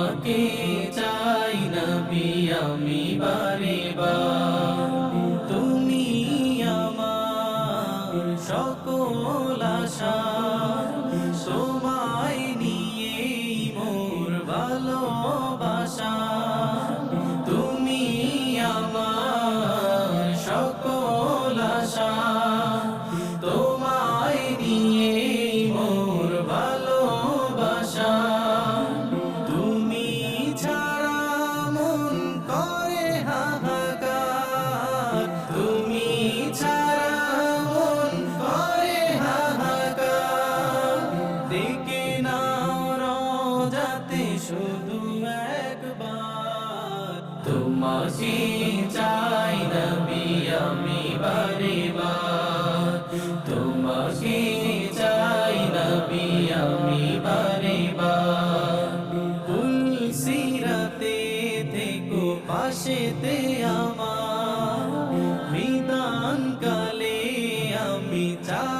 তোমাকে চাই না আমি বারে বার খুশি চাই নবী, আমি বারেবার চাই নবী, আমি বারেবার ফুল সিরাতে থেকো, পাশেতে আমার। বিদান কালে আমি চাই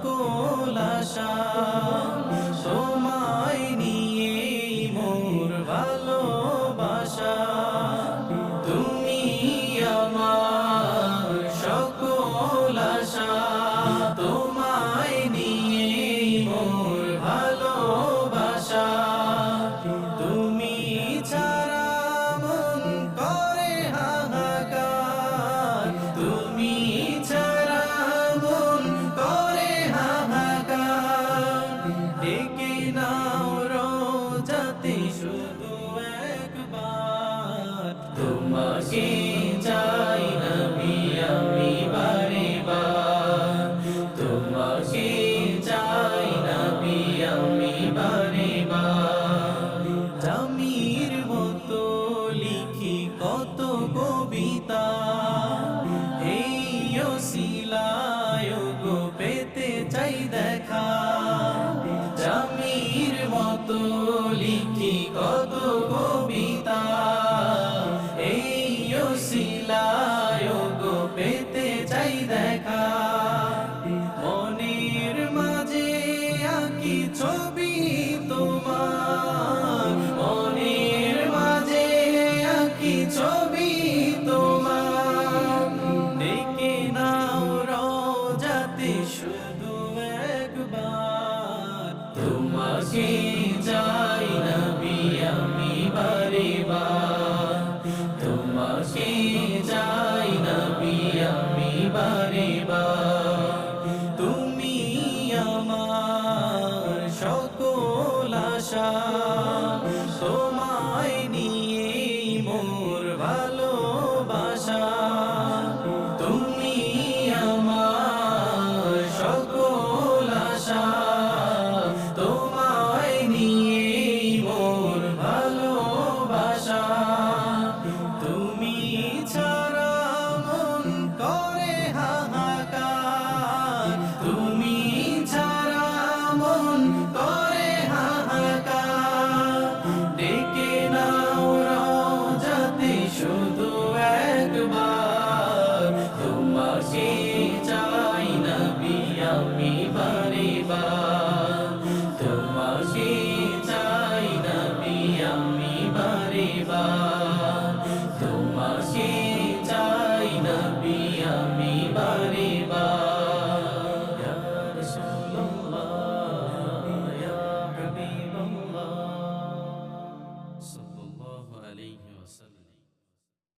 সকল আশা তোমাকে লীলায় গো পেতে চাই দেখা। মনের মাঝে আঁকি ছবি তোমার। মনের মাঝে আঁকি ছবি তোমার। ডেকে নাও রাতে শুধু একবার। তোমাকে যাই না আমি বারে বার। সকল আশা। 아.